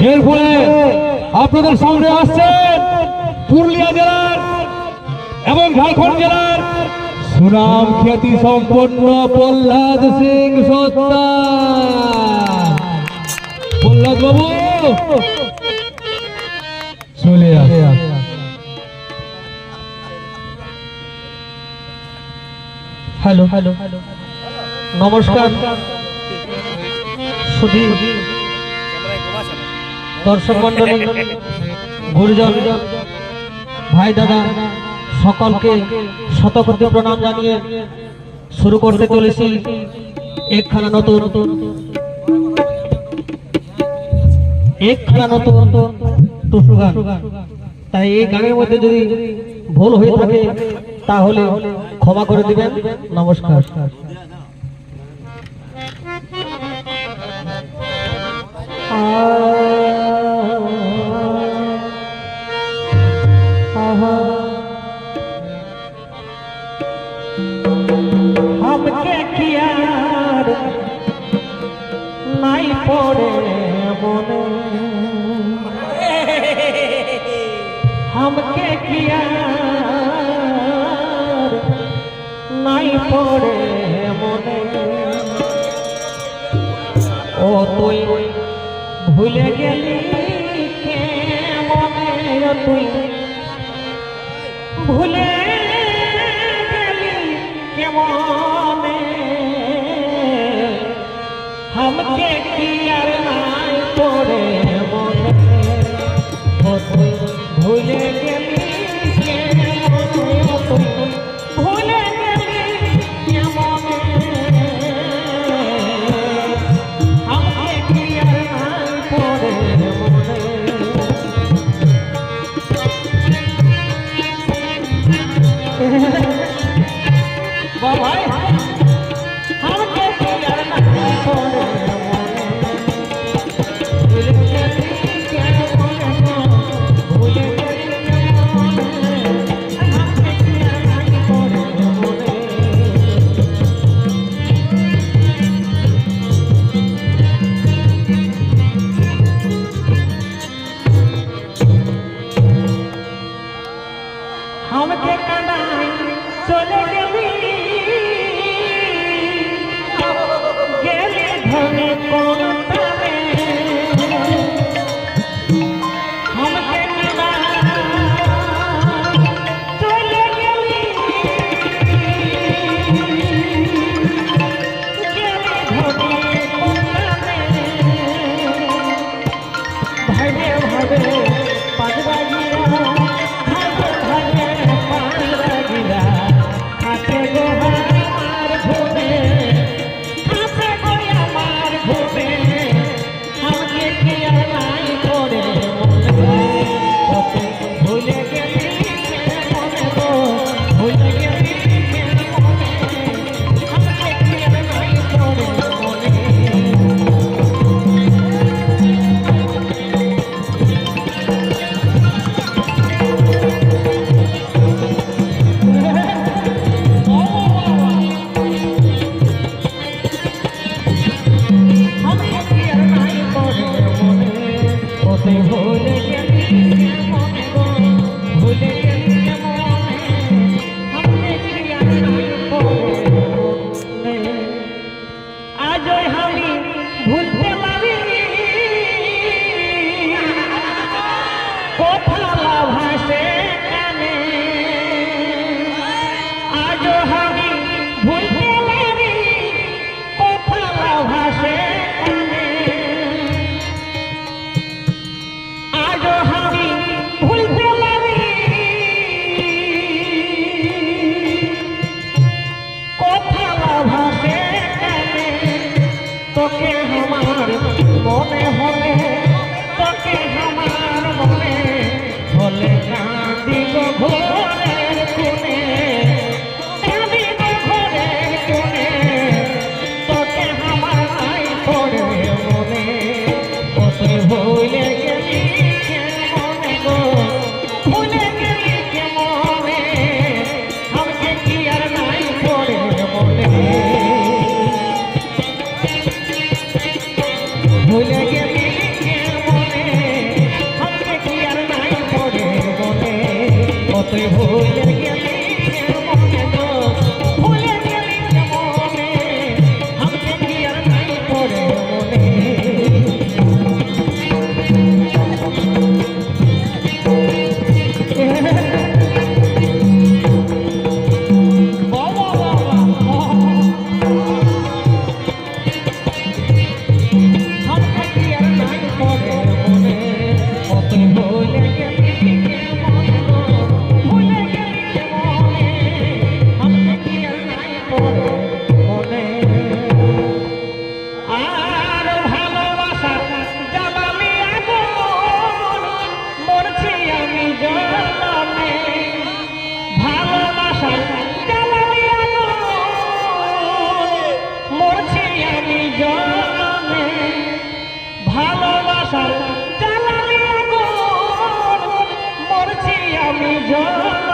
এরপরে আপনাদের সামনে আসছেন পুরুলিয়া জেলার এবং ঝাড়খণ্ড জেলার সুনাম খ্যাতি সম্পন্ন প্রহ্লাদ সিং সত্তা। প্রহ্লাদ বাবু চলে আসে। হ্যালো হ্যালো নমস্কার। শুধু দর্শক মন্ডলী গুরুজন, ভাই দাদা, সকলকে শতকোটি প্রণাম জানিয়ে শুরু করতে চলেছি একখানা নতুন একখানা নতুন টুসু গান। তাই এই গানের মধ্যে যদি ভুল হয়ে থাকে, তাহলে ক্ষমা করে দিবেন। নমস্কার। हमके कियार নাই পড়ে মনে हमके কিয়ার নাই পড়ে মনে ও তুই ভুলে গেলি কে মনে ও তুই ভুলে ভুলে মনে হলে তোকে আমার মনে হলে কাঁদি গো ঘরের সংসার জ্বালানি আগুন মরছি আমি জ্বর